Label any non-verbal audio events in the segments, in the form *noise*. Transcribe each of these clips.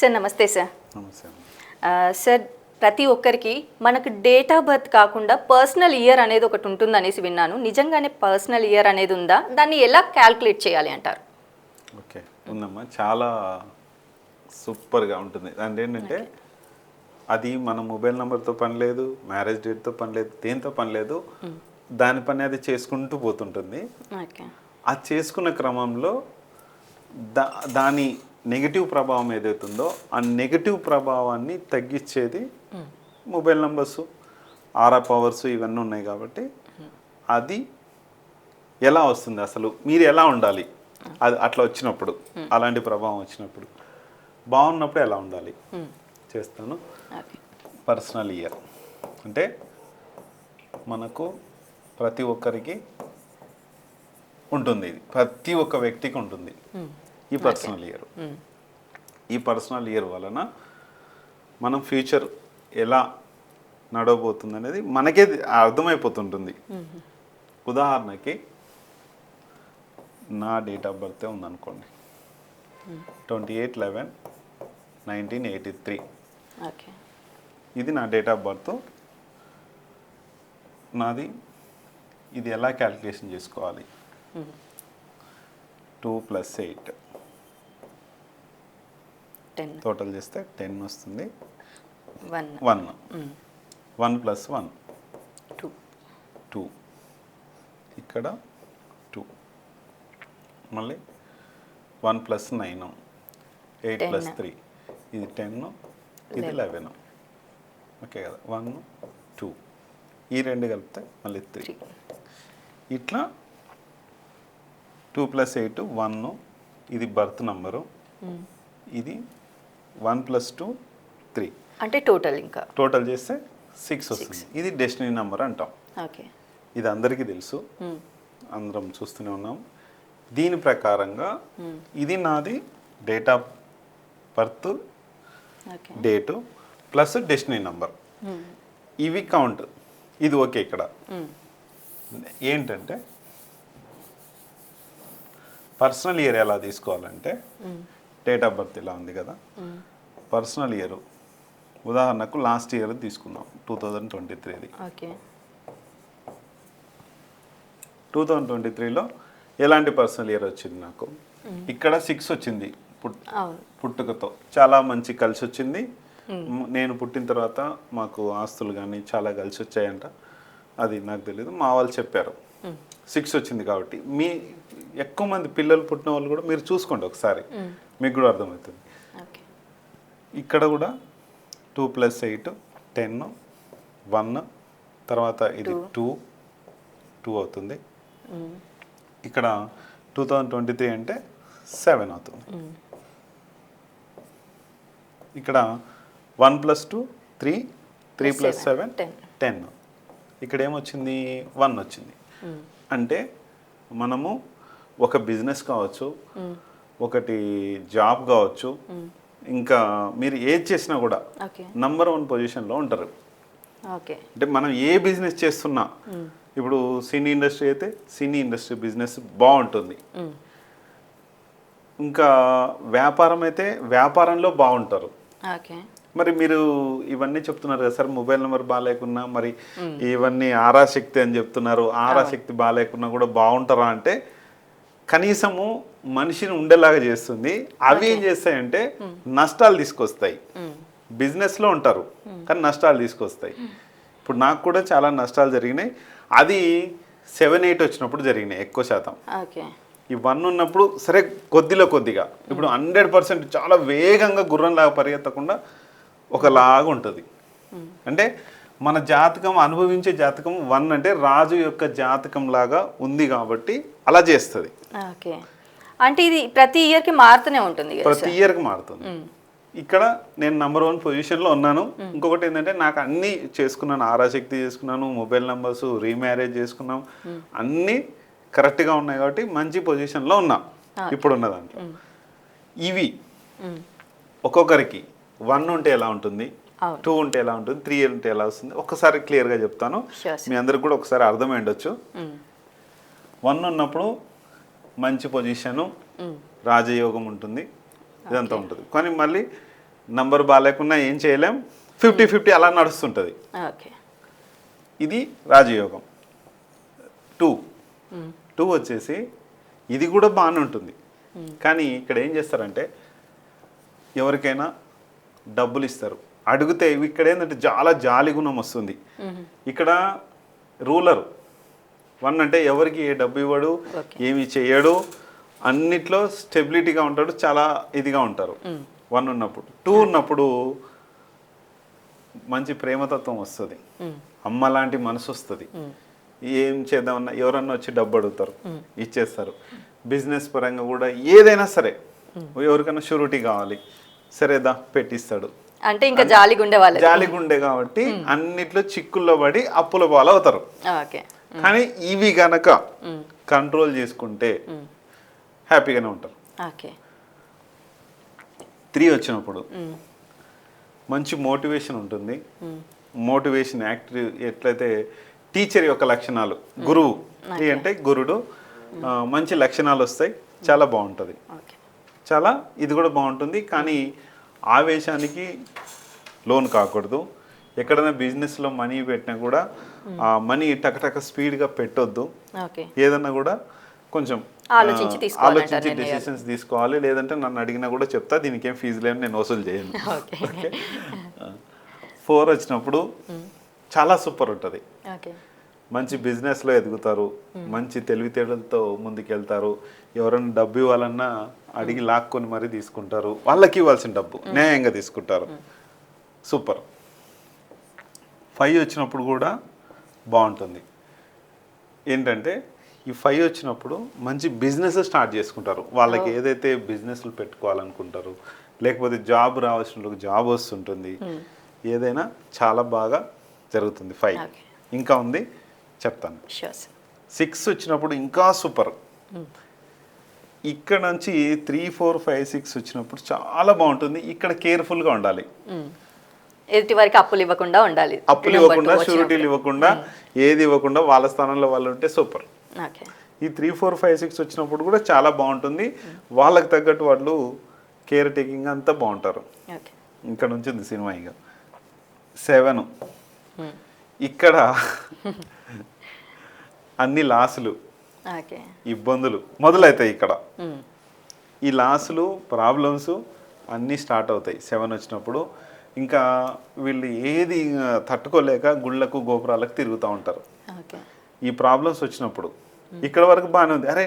Sir నమస్తే sir. Sir ప్రతి ఒక్కరికి మనకు డేట్ ఆఫ్ బర్త్ కాకుండా పర్సనల్ ఇయర్ అనేది ఒకటి ఉంటుంది అనేసి విన్నాను. నిజంగానే పర్సనల్ ఇయర్ అనేది ఉందా? దాన్ని ఎలా క్యాల్కులేట్ చేయాలి అంటారు? ఓకే ఉందమ్మా. చాలా సూపర్గా ఉంటుంది. అంటే ఏంటంటే అది మన మొబైల్ నెంబర్తో పని లేదు మ్యారేజ్ డేట్తో పని లేదు దేంతో పని లేదు దాని పని అది చేసుకుంటూ పోతుంటుంది. ఓకే. అది చేసుకున్న క్రమంలో దా దాని నెగిటివ్ ప్రభావం ఏదైతుందో ఆ నెగిటివ్ ప్రభావాన్ని తగ్గించేది మొబైల్ నంబర్స్ ఆరా పవర్స్ ఇవన్నీ ఉన్నాయి కాబట్టి అది ఎలా వస్తుంది అసలు? మీరు ఎలా ఉండాలి? అది అట్లా వచ్చినప్పుడు అలాంటి ప్రభావం వచ్చినప్పుడు బాగున్నప్పుడు ఎలా ఉండాలి? చేస్తాను. Personal year. అంటే మనకు ప్రతి ఒక్కరికి ఉంటుంది ఇది. ప్రతి ఒక్క వ్యక్తికి ఉంటుంది. ఈ పర్సనల్ ఇయర్ ఈ పర్సనల్ ఇయర్ వలన మనం ఫ్యూచర్ ఎలా నడవబోతుంది అనేది మనకే అర్థమైపోతుంటుంది. ఉదాహరణకి నా డేట్ ఆఫ్ బర్త్ ఉందనుకోండి. Twenty eight eleven nineteen eighty three okay. ఇది నా డేట్ ఆఫ్ బర్త్ నాది ఇది ఎలా క్యాలిక్యులేషన్ చేసుకోవాలి? Two plus eight ten. Total చేస్తే టెన్ వస్తుంది. One. One. One plus one. Two. Two. ఇక్కడ టూ. మళ్ళీ one plus nine. Eight. Plus three. ఇది టెన్ ఇది. లెవెన్. ఓకే కదా. One two. ఈ రెండు కలిపితే మళ్ళీ త్రీ. ఇట్లా టూ ప్లస్ ఎయిట్ వన్. ఇది బర్త్ నంబరు. ఇది వన్ ప్లస్ టూ త్రీ. అంటే టోటల్ ఇంకా? టోటల్ చేస్తే సిక్స్ వస్తుంది. ఇది డెస్టినీ నెంబర్ అంటాం. ఓకే. ఇది అందరికీ తెలుసు. అందరం చూస్తూనే ఉన్నాం. దీని ప్రకారంగా ఇది నాది date of birth date plus destiny number. ఇవి కౌంట్. ఇది ఓకే ఇక్కడ. ఏంటంటే పర్సనల్ ఇయర్ ఎలా తీసుకోవాలంటే డేట్ ఆఫ్ బర్త్ ఇలా ఉంది కదా. పర్సనల్ ఇయర్ ఉదాహరణకు లాస్ట్ ఇయర్ తీసుకుందాం. టూ థౌజండ్ ట్వంటీ త్రీది టూ థౌజండ్ ట్వంటీ త్రీలో ఎలాంటి పర్సనల్ ఇయర్ వచ్చింది నాకు? ఇక్కడ సిక్స్ వచ్చింది. పుట్టుకతో. చాలా మంచి కలిసి వచ్చింది. మ్, నేను పుట్టిన తర్వాత మాకు ఆస్తులు కానీ చాలా కలిసి వచ్చాయంట. అది నాకు తెలియదు మా వాళ్ళు చెప్పారు. సిక్స్ వచ్చింది కాబట్టి మీ ఎక్కువ మంది పిల్లలు పుట్టిన వాళ్ళు కూడా మీరు చూసుకోండి ఒకసారి. మీకు కూడా అర్థమవుతుంది. ఇక్కడ కూడా two plus eight ten one తర్వాత ఇది టూ టూ అవుతుంది. ఇక్కడ టూ థౌజండ్ ట్వంటీ త్రీ అంటే సెవెన్ అవుతుంది. ఇక్కడ one plus two three three plus seven. Ten ఇక్కడ ఏమొచ్చింది? వన్ వచ్చింది. అంటే మనము ఒక బిజినెస్ కావచ్చు. ఒకటి జాబ్ కావచ్చు. ఇంకా మీరు ఏది చేసినా కూడా నంబర్ వన్ పొజిషన్లో ఉంటారు. ఓకే. అంటే మనం ఏ బిజినెస్ చేస్తున్నా ఇప్పుడు సినీ ఇండస్ట్రీ అయితే సినీ ఇండస్ట్రీ బిజినెస్ బాగుంటుంది. ఇంకా వ్యాపారం అయితే వ్యాపారంలో బాగుంటారు. మరి మీరు ఇవన్నీ చెప్తున్నారు కదా సార్ మొబైల్ నెంబర్ బాగాలేకున్నా మరి ఇవన్నీ ఆరాశక్తి అని చెప్తున్నారు. ఆరాశక్తి బాగాలేకున్నా కూడా బాగుంటారా అంటే కనీసము మనిషిని ఉండేలాగా చేస్తుంది. అవి ఏం చేస్తాయంటే నష్టాలు తీసుకొస్తాయి. బిజినెస్లో ఉంటారు. కానీ నష్టాలు తీసుకొస్తాయి. ఇప్పుడు నాకు కూడా చాలా నష్టాలు జరిగినాయి. అది సెవెన్ ఎయిట్ వచ్చినప్పుడు జరిగినాయి ఎక్కువ శాతం. ఈ వన్ ఉన్నప్పుడు సరే కొద్దిలో కొద్దిగా. ఇప్పుడు హండ్రెడ్ పర్సెంట్ చాలా వేగంగా గుర్రంలాగా పరిగెత్తకుండా ఒకలాగా ఉంటుంది. అంటే మన జాతకం అనుభవించే జాతకం వన్ అంటే రాజు యొక్క జాతకం లాగా ఉంది కాబట్టి అలా చేస్తుంది. ఓకే. అంటే ఇది ప్రతి ఇయర్కి మారుతూనే ఉంటుంది ప్రతి ఇయర్కి మారుతుంది. ఇక్కడ నేను నంబర్ వన్ పొజిషన్లో ఉన్నాను. ఇంకొకటి ఏంటంటే నాకు అన్నీ చేసుకున్నాను. ఆరాశక్తి చేసుకున్నాను మొబైల్ నంబర్స్ రీమ్యారేజ్ చేసుకున్నాం. అన్నీ కరెక్ట్గా ఉన్నాయి కాబట్టి మంచి పొజిషన్లో ఉన్నా. ఇప్పుడున్న దాంట్లో. ఇవి. ఒక్కొక్కరికి వన్ ఉంటే ఎలా ఉంటుంది. టూ ఉంటే ఎలా ఉంటుంది? త్రీ ఉంటే ఎలా వస్తుంది? ఒక్కసారి క్లియర్గా చెప్తాను. మీ అందరికి కూడా ఒకసారి అర్థమై ఉండొచ్చు. వన్ ఉన్నప్పుడు మంచి పొజిషను రాజయోగం ఉంటుంది. ఇదంతా ఉంటుంది. కానీ మళ్ళీ నంబర్ బాగాలేకున్నా ఏం చేయలేం. ఫిఫ్టీ ఫిఫ్టీ అలా నడుస్తుంటుంది. ఓకే. ఇది రాజయోగం. టూ. టూ వచ్చేసి ఇది కూడా బాగానే ఉంటుంది. కానీ ఇక్కడ ఏం చేస్తారంటే ఎవరికైనా డబ్బులు ఇస్తారు. అడిగితే ఇక్కడ ఏంటంటే చాలా జాలి గుణం వస్తుంది. ఇక్కడ రూలర్. వన్ అంటే ఎవరికి ఏ డబ్బు ఇవ్వడు. ఏమి చేయడు అన్నిట్లో స్టెబిలిటీగా ఉంటాడు చాలా ఇదిగా ఉంటారు. వన్ ఉన్నప్పుడు. టూ ఉన్నప్పుడు మంచి ప్రేమతత్వం వస్తుంది. అమ్మ లాంటి మనసు వస్తుంది. ఏం చేద్దామన్నా ఎవరన్నా వచ్చి డబ్బు అడుగుతారు ఇచ్చేస్తారు. బిజినెస్ పరంగా కూడా ఏదైనా సరే ఎవరికైనా షూరిటీ కావాలి. సరేదా పెట్టిస్తాడు. అంటే ఇంకా జాలిగుండే వాళ్ళది జాలిగుండే కాబట్టి అన్నిట్లో చిక్కుల్లో పడి అప్పుల పాలు అవుతారు కానీ ఇవి గనక కంట్రోల్ చేసుకుంటే హ్యాపీగానే ఉంటారు. ఓకే. త్రీ వచ్చినప్పుడు మంచి మోటివేషన్ ఉంటుంది. మోటివేషన్ యాక్టివ్ ఎట్లయితే టీచర్ యొక్క లక్షణాలు గురువు త్రీ అంటే గురుడు మంచి లక్షణాలు వస్తాయి. చాలా బాగుంటుంది. చాలా ఇది కూడా బాగుంటుంది. కానీ ఆవేశానికి లోన్ కాకూడదు. ఎక్కడైనా బిజినెస్లో మనీ పెట్టినా కూడా ఆ మనీ టకటక స్పీడ్గా పెట్టొద్దు. ఏదన్నా కూడా కొంచెం ఆలోచించి నిర్ణయాలు. డెసిషన్స్ తీసుకోవాలి. లేదంటే నన్ను అడిగినా కూడా చెప్తా దీనికి ఏం ఫీజు లేని నేను వసూలు చేయను. *laughs* ఓకే. ఫోర్ వచ్చినప్పుడు చాలా సూపర్ ఉంటుంది. మంచి బిజినెస్లో ఎదుగుతారు. మంచి తెలివితేటలతో ముందుకెళ్తారు. ఎవరైనా డబ్బు ఇవ్వాలన్నా అడిగి లాక్కొని మరీ తీసుకుంటారు. వాళ్ళకి ఇవ్వాల్సిన డబ్బు. న్యాయంగా తీసుకుంటారు. సూపర్. ఫైవ్ వచ్చినప్పుడు కూడా బాగుంటుంది. ఏంటంటే ఈ ఫైవ్ వచ్చినప్పుడు మంచి బిజినెస్ స్టార్ట్ చేసుకుంటారు. వాళ్ళకి ఏదైతే బిజినెస్లు పెట్టుకోవాలనుకుంటారు లేకపోతే జాబ్ రావాల్సిన జాబ్ వస్తుంటుంది ఏదైనా చాలా బాగా జరుగుతుంది ఫైవ్. ఇంకా ఉంది చెప్తాను. సిక్స్ వచ్చినప్పుడు ఇంకా సూపర్. ఇక్కడ నుంచి త్రీ ఫోర్ ఫైవ్ సిక్స్ వచ్చినప్పుడు చాలా బాగుంటుంది. ఇక్కడ కేర్ఫుల్గా ఉండాలి. ఎదుటి వారికి అప్పులు ఇవ్వకుండా ఉండాలి. అప్పులు ఇవ్వకుండా. షూరిటీలు ఇవ్వకుండా ఏది ఇవ్వకుండా వాళ్ళ స్థానంలో వాళ్ళు ఉంటే సూపర్. ఈ త్రీ ఫోర్ ఫైవ్ సిక్స్ వచ్చినప్పుడు కూడా చాలా బాగుంటుంది. వాళ్ళకి తగ్గట్టు వాళ్ళు కేర్ టేకింగ్ అంతా బాగుంటారు. ఇక్కడ నుంచి ఉంది సినిమా ఇక. సెవెన్. ఇక్కడ అన్ని లాసులు. ఇబ్బందులు మొదలవుతాయి ఇక్కడ. ఈ లాసులు ప్రాబ్లమ్స్ అన్నీ స్టార్ట్ అవుతాయి సెవెన్ వచ్చినప్పుడు. ఇంకా వీళ్ళు ఏది తట్టుకోలేక గుళ్ళకు గోపురాలకు తిరుగుతూ ఉంటారు. ఈ ప్రాబ్లమ్స్ వచ్చినప్పుడు. ఇక్కడ వరకు బాగానే ఉంది. అరే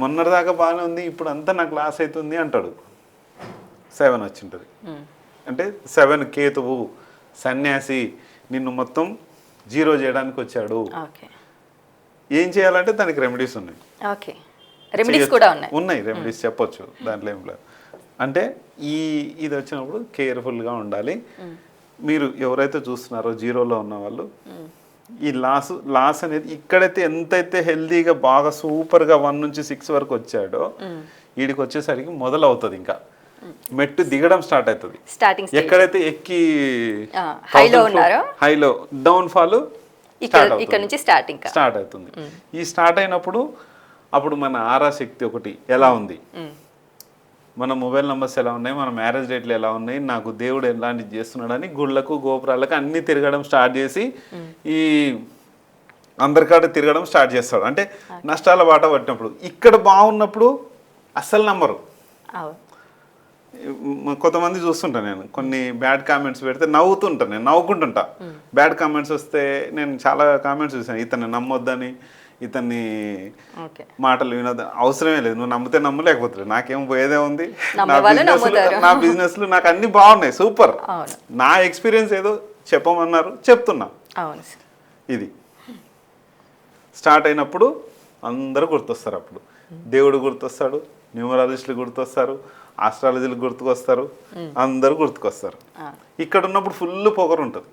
మొన్నటిదాకా బాగానే ఉంది ఇప్పుడు అంతా నాకు లాస్ అవుతుంది అంటాడు. సెవెన్ వచ్చింటుంది. అంటే సెవెన్ కేతువు సన్యాసి నిన్ను మొత్తం జీరో చేయడానికి వచ్చాడు. ఓకే. ఏం చేయాలంటే దానికి రెమెడీస్ ఉన్నాయి. Okay remedies. కూడా ఉన్నాయి. ఉన్నాయి రెమెడీస్ చెప్పొచ్చు దాంట్లో ఏం లేదు. అంటే ఈ ఇది వచ్చినప్పుడు కేర్ఫుల్గా ఉండాలి. మీరు ఎవరైతే చూస్తున్నారో జీరోలో ఉన్న వాళ్ళు ఈ లాస్ లాస్ అనేది ఇక్కడైతే ఎంతైతే హెల్దీగా బాగా సూపర్గా వన్ నుంచి సిక్స్ వరకు వచ్చాడో వీడికి వచ్చేసరికి మొదలవుతుంది ఇంకా. మెట్టు దిగడం స్టార్ట్ అవుతుంది. ఎక్కడైతే ఎక్కి ఉన్నారో? హైలో డౌన్ ఫాల్ ఇక్కడ ఇక్కడ నుంచి స్టార్ట్ ఇంకా. స్టార్ట్ అవుతుంది. ఈ స్టార్ట్ అయినప్పుడు అప్పుడు మన ఆరా శక్తి ఒకటి ఎలా ఉంది? మన మొబైల్ నెంబర్స్ ఎలా ఉన్నాయి? మన మ్యారేజ్ డేట్లు ఎలా ఉన్నాయి? నాకు దేవుడు ఎలాంటివి చేస్తున్నాడని గుళ్ళకు గోపురాలకు అన్ని తిరగడం స్టార్ట్ చేసి ఈ అందరికాడ తిరగడం స్టార్ట్ చేస్తాడు. అంటే నష్టాల బాట పట్టినప్పుడు. ఇక్కడ బాగున్నప్పుడు అస్సలు నమ్మరు. కొంతమంది చూస్తుంటా నేను. కొన్ని బ్యాడ్ కామెంట్స్ పెడితే నవ్వుతుంటా నేను. నవ్వుకుంటుంటా. బ్యాడ్ కామెంట్స్ వస్తే నేను చాలా కామెంట్స్ చూసాను ఇతన్ని నమ్మొద్దని ఇతన్ని మాటలు వినొద్దు. అవసరమే లేదు. నువ్వు నమ్మితే నమ్ము లేకపోతే లేదు. నాకేం పోయేదే ఉంది. నా బిజినెస్లు నాకు అన్ని బాగున్నాయి. సూపర్. నా ఎక్స్పీరియన్స్ ఏదో చెప్పమన్నారు చెప్తున్నా. ఇది. స్టార్ట్ అయినప్పుడు అందరూ గుర్తొస్తారు అప్పుడు. దేవుడు గుర్తొస్తాడు న్యూమరాలజిస్టులు గుర్తొస్తారు ఆస్ట్రాలజీలు గుర్తుకొస్తారు. అందరూ గుర్తుకొస్తారు. ఇక్కడ ఉన్నప్పుడు ఫుల్ పొగరు ఉంటుంది.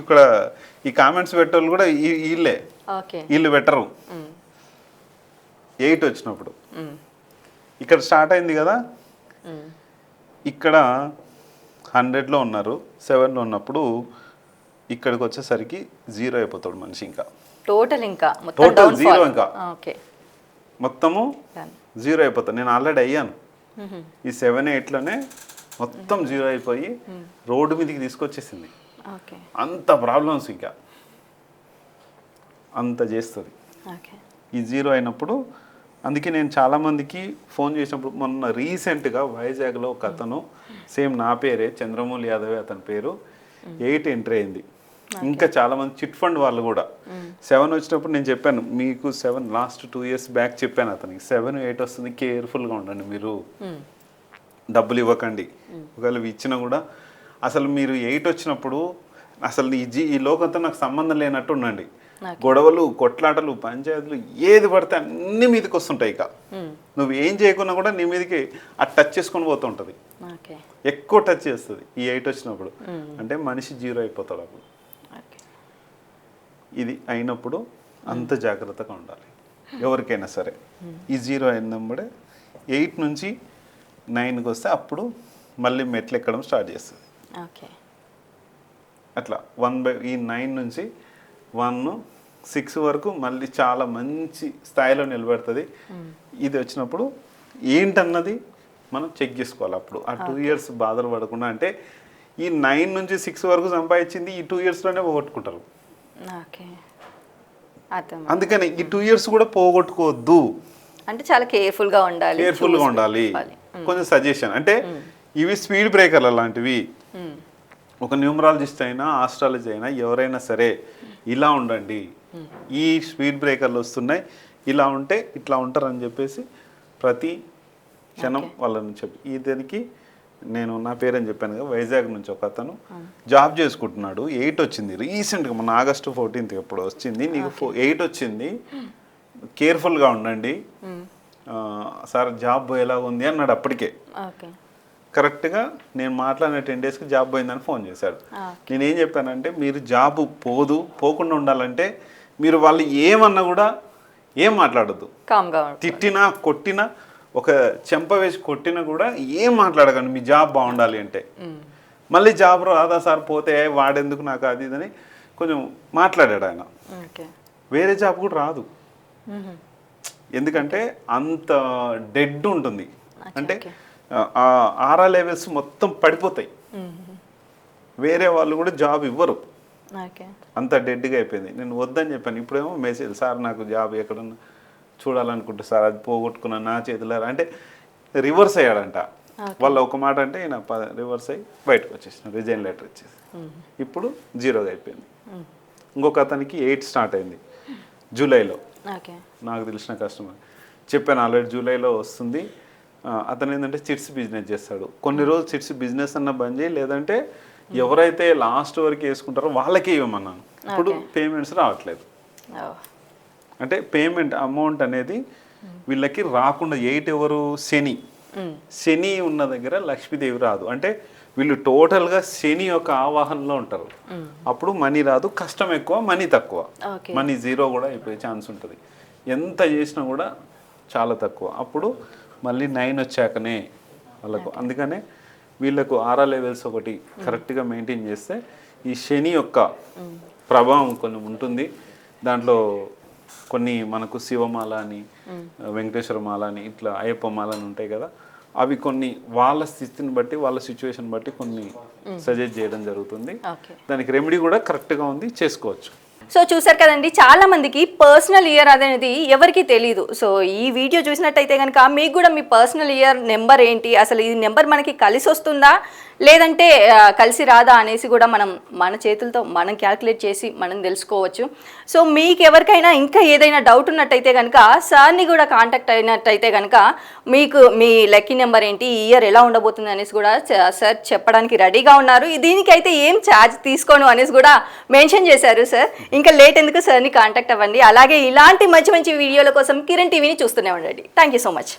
ఇక్కడ ఈ కామెంట్స్ పెట్టేవాళ్ళు కూడా వీళ్ళే వీళ్ళు పెట్టరు. ఎయిట్ వచ్చినప్పుడు. ఇక్కడ స్టార్ట్ అయింది కదా. ఇక్కడ హండ్రెడ్లో ఉన్నారు. సెవెన్లో ఉన్నప్పుడు ఇక్కడికి వచ్చేసరికి జీరో అయిపోతాడు మనిషి ఇంకా. టోటల్ ఇంకా? డౌన్ zero ఇంకా. ఓకే. మొత్తము. జీరో అయిపోతాడు నేను ఆల్రెడీ అయ్యాను. ఈ సెవెన్ ఎయిట్లోనే మొత్తం జీరో అయిపోయి రోడ్డు మీదకి తీసుకొచ్చేసింది. అంత ప్రాబ్లమ్స్ ఇంకా. అంత చేస్తుంది. ఈ జీరో అయినప్పుడు అందుకే నేను చాలామందికి ఫోన్ చేసినప్పుడు మొన్న రీసెంట్గా వైజాగ్లో ఒక అతను సేమ్ నా పేరే చంద్రమౌళి యాదవ్ అతని పేరు ఎయిట్ ఎంట్రీ అయింది. ఇంకా చాలామంది చిట్ ఫండ్ వాళ్ళు కూడా. సెవెన్ వచ్చినప్పుడు నేను చెప్పాను మీకు seven last two years back చెప్పాను అతనికి సెవెన్ ఎయిట్ వస్తుంది కేర్ఫుల్గా ఉండండి మీరు. డబ్బులు ఇవ్వకండి. ఒకవేళ ఇచ్చినా కూడా అసలు మీరు ఎయిట్ వచ్చినప్పుడు అసలు ఈ జీ ఈ లోకంతో నాకు సంబంధం లేనట్టు ఉండండి. గొడవలు కొట్లాటలు పంచాయతీలు ఏది పడితే అన్ని మీదకి వస్తుంటాయి ఇక. నువ్వు ఏం చేయకున్నా కూడా నీ మీదకి ఆ టచ్ చేసుకొని పోతుంటుంది. ఎక్కువ టచ్ చేస్తుంది ఈ ఎయిట్ వచ్చినప్పుడు. అంటే మనిషి జీరో అయిపోతాడు అప్పుడు. ఇది అయినప్పుడు అంత జాగ్రత్తగా ఉండాలి. ఎవరికైనా సరే. ఈ జీరో అయినప్పుడే ఎయిట్ నుంచి నైన్కి వస్తే అప్పుడు మళ్ళీ మెట్లు ఎక్కడం స్టార్ట్ చేస్తుంది. ఓకే. అట్లా వన్ బై ఈ నైన్ నుంచి వన్ సిక్స్ వరకు మళ్ళీ చాలా మంచి స్థాయిలో నిలబెడుతుంది. ఇది వచ్చినప్పుడు ఏంటన్నది మనం చెక్ చేసుకోవాలి అప్పుడు. ఆ టూ ఇయర్స్ బాధలు పడకుండా అంటే ఈ నైన్ నుంచి సిక్స్ వరకు సంపాదించింది ఈ టూ ఇయర్స్లోనే పోగొట్టుకుంటారు. అందుకని ఈ టూ ఇయర్స్ కూడా పోగొట్టుకోవద్దు. అంటే చాలా కేర్ఫుల్గా ఉండాలి. కేర్ఫుల్గా ఉండాలి. కొంచెం సజెషన్ అంటే ఇవి స్పీడ్ బ్రేకర్లు లాంటివి. ఒక న్యూమరాలజిస్ట్ అయినా ఆస్ట్రాలజీ అయినా ఎవరైనా సరే ఇలా ఉండండి. ఈ స్పీడ్ బ్రేకర్లు వస్తున్నాయి. ఇలా ఉంటే ఇట్లా ఉంటారని చెప్పేసి ప్రతి క్షణం వాళ్ళని చెప్పి. ఇతనికి నేను నా పేరని చెప్పాను కదా వైజాగ్ నుంచి ఒక అతను జాబ్ చేసుకుంటున్నాడు. ఎయిట్ వచ్చింది. రీసెంట్గా మన ఆగస్టు ఫోర్టీన్త్ ఎప్పుడు వచ్చింది. నీకు ఎయిట్ వచ్చింది. కేర్ఫుల్గా ఉండండి. సార్ జాబ్ పోయేలా ఉంది అన్నాడు అప్పటికే. ఓకే. కరెక్ట్గా నేను మాట్లాడిన టెన్ డేస్కి జాబ్ పోయిందని ఫోన్ చేశాడు. నేనేం చెప్పానంటే మీరు జాబ్ పోదు పోకుండా ఉండాలంటే మీరు వాళ్ళు ఏమన్నా కూడా ఏం మాట్లాడద్దు. తిట్టినా కొట్టినా ఒక చెంప వేసి కొట్టినా కూడా ఏం మాట్లాడకండి మీ జాబ్ బాగుండాలి అంటే. మళ్ళీ జాబ్ రాదా సార్ పోతే వాడెందుకు నాకు అది ఇదని కొంచెం మాట్లాడాడు ఆయన. ఓకే. వేరే జాబ్ కూడా రాదు. ఎందుకంటే అంత డెడ్ ఉంటుంది. అంటే ఆ ఆరా లెవెల్స్ మొత్తం పడిపోతాయి. వేరే వాళ్ళు కూడా జాబ్ ఇవ్వరు. అంత డెడ్గా అయిపోయింది. నేను వద్దని చెప్పాను. ఇప్పుడేమో మెసేజ్ సార్ నాకు జాబ్ ఎక్కడన్నా చూడాలనుకుంటే సార్ అది పోగొట్టుకున్నా నా చేతిలో రా-" అంటే రివర్స్ అయ్యాడంట. వాళ్ళు ఒక మాట అంటే ఈయన రివర్స్ అయ్యి బయటకు వచ్చేసిన రిజైన్ లెటర్ ఇచ్చేసి. ఇప్పుడు జీరోగా అయిపోయింది. ఇంకొక అతనికి ఎయిట్ స్టార్ట్ అయింది జూలైలో. నాకు తెలిసిన కస్టమర్. చెప్పాను ఆల్రెడీ జూలైలో వస్తుంది. అతను ఏంటంటే చిట్స్ బిజినెస్ చేస్తాడు. కొన్ని రోజులు చిట్స్ బిజినెస్ అన్న బంద్ చేయి లేదంటే ఎవరైతే లాస్ట్ వరకు వేసుకుంటారో వాళ్ళకే ఇవ్వమన్నాను. ఇప్పుడు పేమెంట్స్ రావట్లేదు. అంటే పేమెంట్ అమౌంట్ అనేది వీళ్ళకి రాకుండా ఎయిట్ ఎవరు? శని. శని ఉన్న దగ్గర లక్ష్మీదేవి రాదు. అంటే వీళ్ళు టోటల్గా శని యొక్క ఆవాహనలో ఉంటారు. అప్పుడు మనీ రాదు. కష్టం ఎక్కువ మనీ తక్కువ. మనీ జీరో కూడా అయిపోయే ఛాన్స్ ఉంటుంది. ఎంత చేసినా కూడా చాలా తక్కువ. అప్పుడు మళ్ళీ నైన్ వచ్చాకనే వాళ్ళకు. అందుకనే వీళ్ళకు ఆరా లెవెల్స్ ఒకటి కరెక్ట్గా మెయింటైన్ చేస్తే ఈ శని యొక్క ప్రభావం కొన్ని ఉంటుంది. దాంట్లో కొన్ని మనకు శివమాల అని వెంకటేశ్వర మాల అని ఇట్లా అయ్యప్ప మాల అని ఉంటాయి కదా అవి కొన్ని వాళ్ళ స్థితిని బట్టి వాళ్ళ సిచ్యువేషన్ బట్టి కొన్ని సజెస్ట్ చేయడం జరుగుతుంది. దానికి రెమెడీ కూడా కరెక్ట్గా ఉంది చేసుకోవచ్చు. సో చూసారు కదండి చాలా మందికి పర్సనల్ ఇయర్ అనేది ఎవరికి తెలియదు సో ఈ వీడియో చూసినట్టయితే కనుక మీకు కూడా మీ పర్సనల్ ఇయర్ నెంబర్ ఏంటి? అసలు ఈ నెంబర్ మనకి కలిసి వస్తుందా లేదంటే కలిసి రాదా అనేసి కూడా మనం మన చేతులతో మనం క్యాల్కులేట్ చేసి మనం తెలుసుకోవచ్చు. సో మీకు ఎవరికైనా ఇంకా ఏదైనా డౌట్ ఉన్నట్టయితే కనుక సార్ని కూడా కాంటాక్ట్ అయినట్టయితే కనుక మీకు మీ లక్కీ నెంబర్ ఏంటి ఈ ఇయర్ ఎలా ఉండబోతుంది అనేసి కూడా సార్ చెప్పడానికి రెడీగా ఉన్నారు. దీనికైతే ఏం ఛార్జ్ తీసుకోను అనేసి కూడా మెన్షన్ చేశారు సార్ ఇంకా లేట్ ఎందుకు సార్ని కాంటాక్ట్ అవ్వండి? అలాగే ఇలాంటి మంచి మంచి వీడియోల కోసం కిరణ్ టీవీని చూస్తూనే ఉండండి. Thank you so much